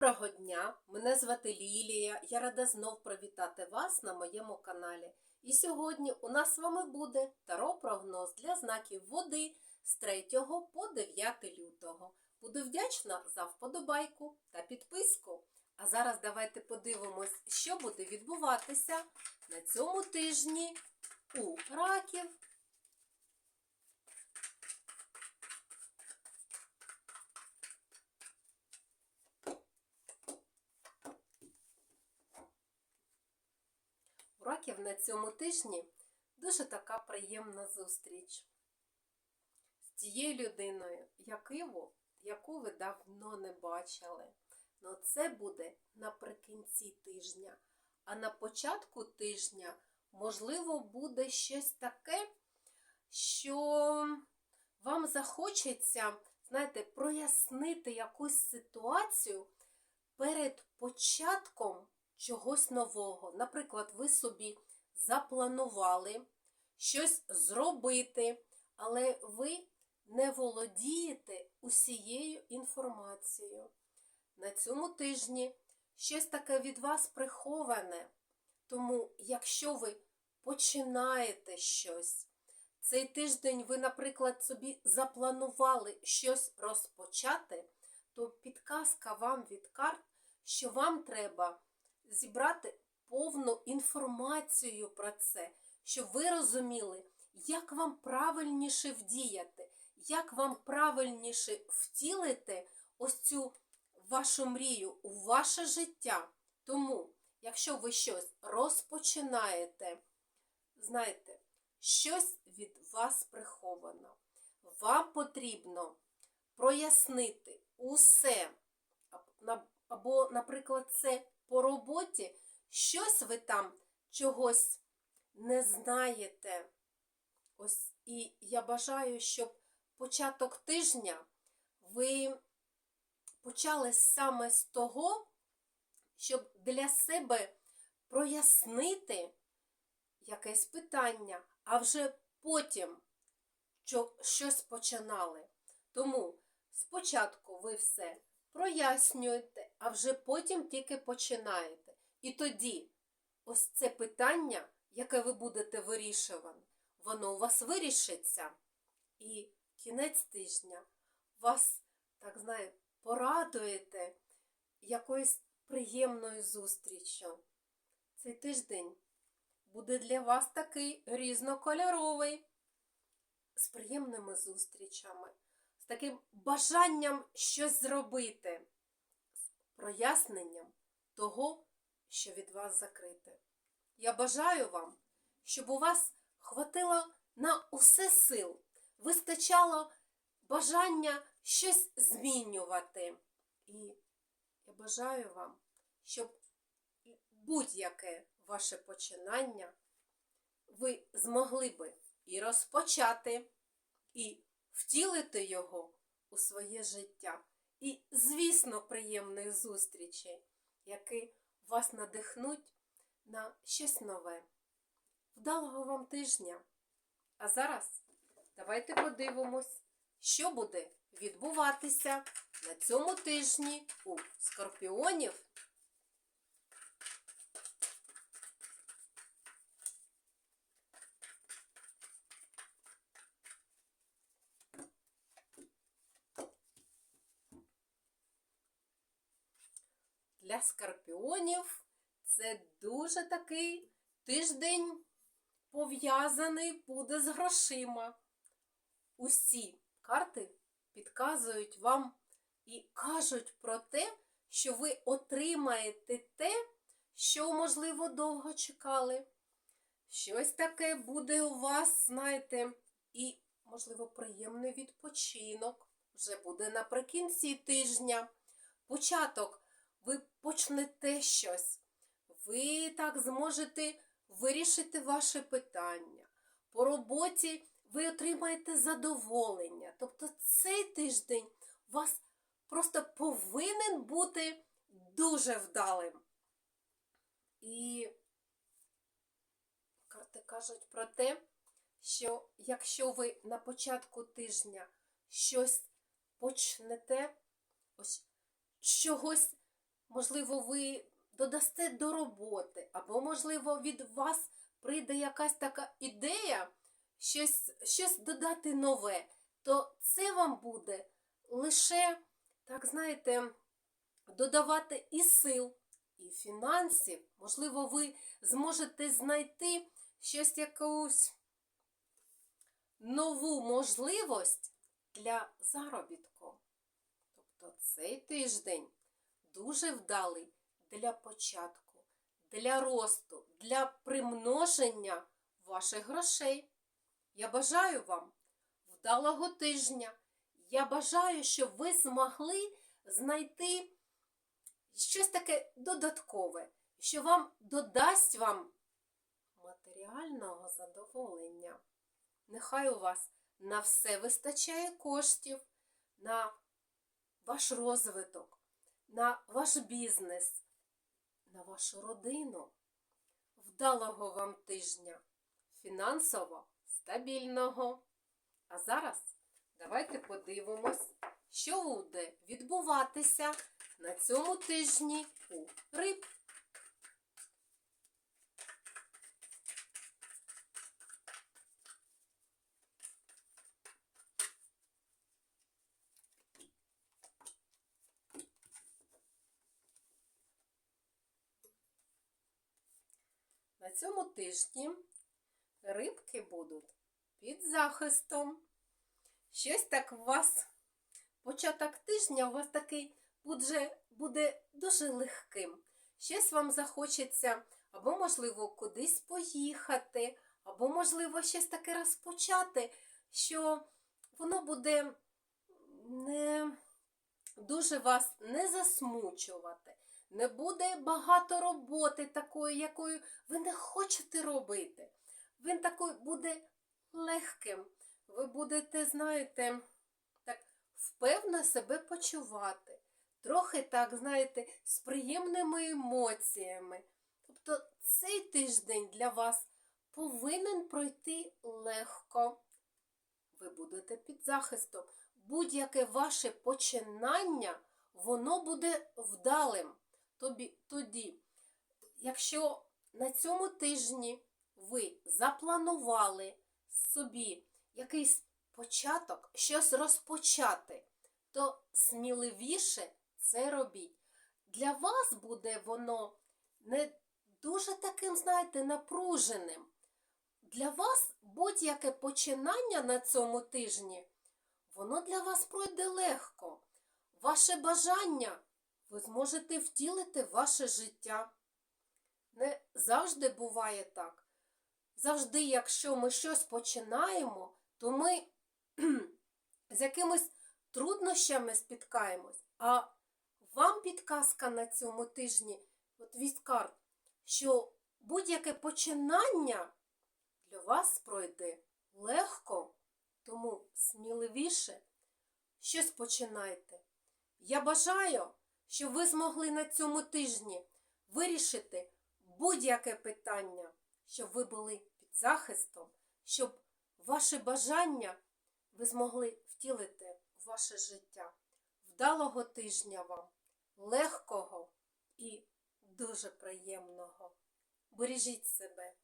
Доброго дня! Мене звати Лілія. Я рада знов привітати вас на моєму каналі. І сьогодні у нас з вами буде таро-прогноз для знаків води з 3 по 9 лютого. Буду вдячна за вподобайку та підписку. А зараз давайте подивимось, що буде відбуватися на цьому тижні у раків. У на цьому тижні дуже така приємна зустріч з тією людиною, яку, яку ви давно не бачили. Ну це буде наприкінці тижня. А на початку тижня, можливо, буде щось таке, що вам захочеться, знаєте, прояснити якусь ситуацію перед початком чогось нового. Наприклад, ви собі запланували щось зробити, але ви не володієте усією інформацією. На цьому тижні щось таке від вас приховане. Тому, якщо ви починаєте щось, цей тиждень ви, наприклад, собі запланували щось розпочати, то підказка вам від карт, що вам треба зібрати повну інформацію про це, щоб ви розуміли, як вам правильніше вдіяти, як вам правильніше втілити ось цю вашу мрію у ваше життя. Тому, якщо ви щось розпочинаєте, знаєте, щось від вас приховано. Вам потрібно прояснити усе, або, наприклад, це по роботі, щось ви там чогось не знаєте. Ось і я бажаю, щоб початок тижня ви почали саме з того, щоб для себе прояснити якесь питання, а вже потім щось починали. Тому спочатку ви все прояснюєте, а вже потім тільки починаєте. І тоді ось це питання, яке ви будете вирішувати, воно у вас вирішиться. І кінець тижня вас, так знаю, порадуєте якоюсь приємною зустріччю. Цей тиждень буде для вас такий різнокольоровий, з приємними зустрічами з таким бажанням щось зробити, проясненням того, що від вас закрите. Я бажаю вам, щоб у вас хватило на усе сил, вистачало бажання щось змінювати. І я бажаю вам, щоб будь-яке ваше починання ви змогли би і розпочати, і втілити його у своє життя. І, звісно, приємних зустрічей, які вас надихнуть на щось нове. Вдалого вам тижня! А зараз давайте подивимось, що буде відбуватися на цьому тижні у скорпіонів для скорпіонів це дуже такий тиждень пов'язаний буде з грошима. Усі карти підказують вам і кажуть про те, що ви отримаєте те, що, можливо, довго чекали. Щось таке буде у вас, знаєте, і, можливо, приємний відпочинок. Вже буде наприкінці тижня. Початок ви почнете щось, ви так зможете вирішити ваше питання. По роботі ви отримаєте задоволення. Тобто цей тиждень у вас просто повинен бути дуже вдалим. І карти кажуть про те, що якщо ви на початку тижня щось почнете, ось чогось можливо, ви додасте до роботи, або, можливо, від вас прийде якась така ідея, щось, щось додати нове, то це вам буде лише, так знаєте, додавати і сил, і фінансів. Можливо, ви зможете знайти щось якусь нову можливість для заробітку. Тобто цей тиждень дуже вдалий для початку, для росту, для примноження ваших грошей. Я бажаю вам вдалого тижня. Я бажаю, щоб ви змогли знайти щось таке додаткове, що вам додасть вам матеріального задоволення. Нехай у вас на все вистачає коштів, на ваш розвиток, на ваш бізнес, на вашу родину. Вдалого вам тижня, фінансово стабільного. А зараз давайте подивимось, що буде відбуватися на цьому тижні у риб. На цьому тижні рибки будуть під захистом. Щось так у вас, початок тижня у вас такий буде, буде дуже легким. Щось вам захочеться, або, можливо, кудись поїхати, або, можливо, щось таке розпочати, що воно буде не дуже вас не засмучувати. Не буде багато роботи такої, якою ви не хочете робити. Він такий буде легким. Ви будете, знаєте, так впевнено себе почувати. Трохи так, знаєте, з приємними емоціями. Тобто цей тиждень для вас повинен пройти легко. Ви будете під захистом. Будь-яке ваше починання, воно буде вдалим. Тобі, тоді, якщо на цьому тижні ви запланували собі якийсь початок, щось розпочати, то сміливіше це робіть. Для вас буде воно не дуже таким, знаєте, напруженим. Для вас будь-яке починання на цьому тижні, воно для вас пройде легко. Ваше бажання ви зможете втілити ваше життя. Не завжди буває так. Завжди, якщо ми щось починаємо, то ми з якимись труднощами спіткаємось. А вам підказка на цьому тижні, от від що будь-яке починання для вас пройде легко, тому сміливіше щось починайте. Я бажаю, щоб ви змогли на цьому тижні вирішити будь-яке питання, щоб ви були під захистом, щоб ваші бажання ви змогли втілити в ваше життя. Вдалого тижня вам, легкого і дуже приємного. Бережіть себе.